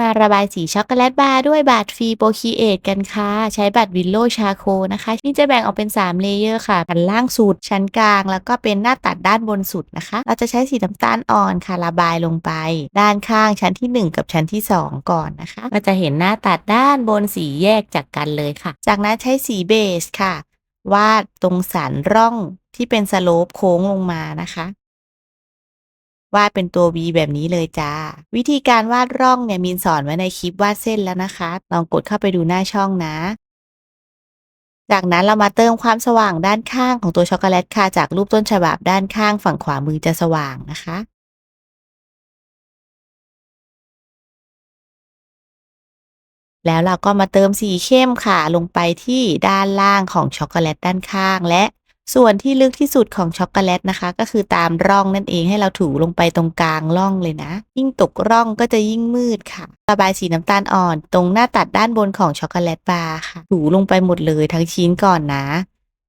มาระบายสีช็อกโกแลตบาร์ด้วยบัตรฟรีโปรคีเอทกันค่ะ ใช้บัตรวิลโลชาโคนะคะ นี่จะแบ่งออกเป็น 3 เลเยอร์ค่ะชั้นล่างสุด ชั้นกลาง แล้วก็เป็นหน้าตัดด้านบนสุดนะคะ เราจะใช้สีน้ำตาลอ่อนค่ะระบายลงไป ด้านข้างชั้นที่ 1 กับชั้นที่ 2 ก่อนนะคะเราจะเห็นหน้าตัดด้านบนสีแยกจากกันเลยค่ะ จากนั้นใช้สีเบสค่ะ วาดตรงสันร่องที่เป็นสโลปโค้งลงมานะคะ วาดเป็นตัว V แบบนี้เลยจ้า วิธีการวาดร่องเนี่ยมินสอนไว้ในคลิปวาดเส้นแล้วนะคะ ลองกดเข้าไปดูหน้าช่องนะ จากนั้นเรามาเติมความสว่างด้านข้างของตัวช็อกโกแลตค่ะจากรูปต้นฉบับด้านข้างฝั่งขวามือจะสว่างนะคะแล้วเราก็มาเติมสีเข้มค่ะลงไปที่ด้านล่างของช็อกโกแลตด้านข้างและ ส่วนที่ลึกที่สุดของช็อกโกแลตนะคะ ก็คือตามร่องนั่นเองให้เราถูลงไปตรงกลางร่องเลยนะ ยิ่งตกร่องก็จะยิ่งมืดค่ะ ระบายสีน้ำตาลอ่อน ตรงหน้าตัดด้านบนของช็อกโกแลตบาร์ค่ะ ถูลงไปหมดเลยทั้งชิ้นก่อนนะ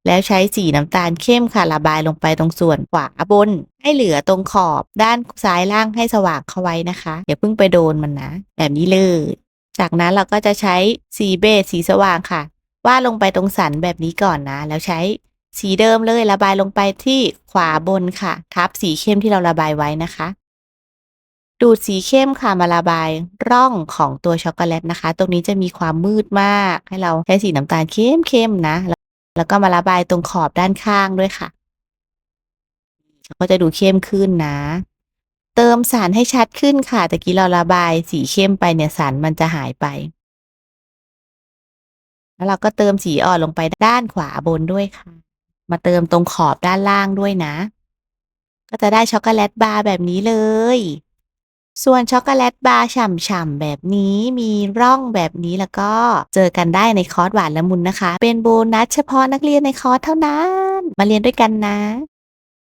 แล้วใช้สีน้ำตาลเข้มค่ะ ระบายลงไปตรงส่วนขวาบน ให้เหลือตรงขอบด้านซ้ายล่างให้สว่างเข้าไว้นะคะอย่าเพิ่งไปโดนมันนะ แบบนี้เลย จากนั้นเราก็จะใช้สีเบสสีสว่างค่ะวาดลงไปตรงสันแบบนี้ก่อนนะ แล้วใช้ สีเดิมเลยระบายลงไปที่ขวาบนค่ะ ทับสีเข้มที่เราระบายไว้นะคะ ดูดสีเข้มค่ะมาระบายร่องของตัวช็อกโกแลตนะคะ ตรงนี้จะมีความมืดมาก ให้เราใช้สีน้ำตาลเข้มๆนะ แล้วก็มาระบายตรงขอบด้านข้างด้วยค่ะก็จะดูเข้มขึ้นนะ เติมสารให้ชัดขึ้นค่ะตะกี้เราระบายสีเข้มไปเนี่ยสารมันจะหายไป แล้วเราก็เติมสีอ่อนลงไปด้านขวาบนด้วยค่ะ มาเติมตรงขอบด้านล่างด้วยนะ ก็จะได้ช็อกโกแลตบาร์แบบนี้เลย ส่วนช็อกโกแลตบาร์ฉ่ำๆแบบนี้มีร่องแบบนี้แล้วก็เจอกันได้ในคอร์สหวานละมุนนะคะ เป็นโบนัสเฉพาะนักเรียนในคอร์สเท่านั้น มาเรียนด้วยกันนะ